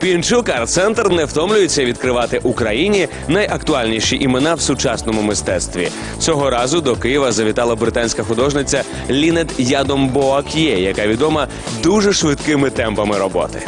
Пінчук арт-центр не втомлюється відкривати Україні найактуальніші імена в сучасному мистецтві. Цього разу до Києва завітала британська художниця Лінет Ядомбоак'є, яка відома дуже швидкими темпами роботи.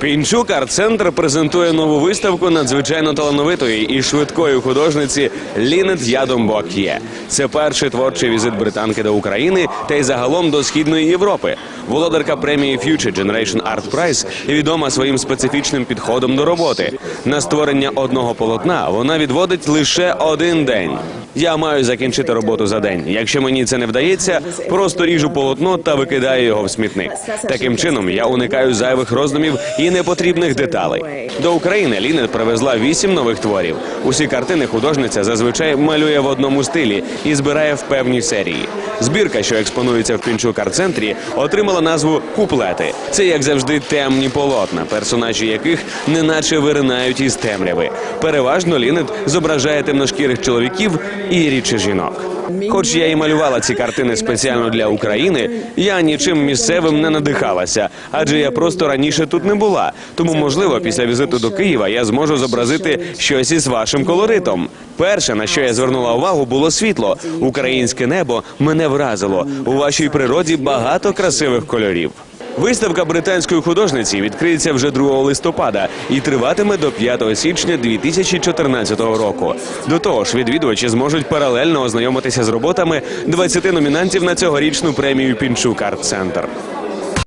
Пінчук арт-центр презентує нову виставку надзвичайно талановитої і швидкої художниці Лінет Ядомбоак'є. Це перший творчий візит британки до України та й загалом до східної Європи. Володарка премії Future Generation Art Prize відома своїм специфічним підходом до роботи. На створення одного полотна вона відводить лише один день. Я маю закінчити роботу за день. Якщо мені це не вдається, просто ріжу полотно та викидаю його в смітник. Таким чином я уникаю зайвих роздумів непотрібних деталей. До України Лінет привезла вісім нових творів. Усі картини художниця зазвичай малює в одному стилі і збирає в певній серії. Збірка, що експонується в Пінчук арт-центрі, отримала назву Куплети. Це як завжди темні полотна, персонажі яких неначе виринають із темряви. Переважно Лінет зображає темношкірих чоловіків і рідше жінок. Хоч я і малювала ці картини спеціально для України, я нічим місцевим не надихалася, адже я просто раніше тут не була. Тому, можливо, після візиту до Києва я зможу зобразити щось із вашим колоритом. Перше, на що я звернула увагу, було світло. Українське небо мене вразило. У вашій природі багато красивих кольорів. Виставка британської художниці відкриється вже 2 листопада і триватиме до 5 січня 2014 року. До того ж, відвідувачі зможуть паралельно ознайомитися з роботами 20 номінантів на цьогорічну премію Пінчук Арт Центр.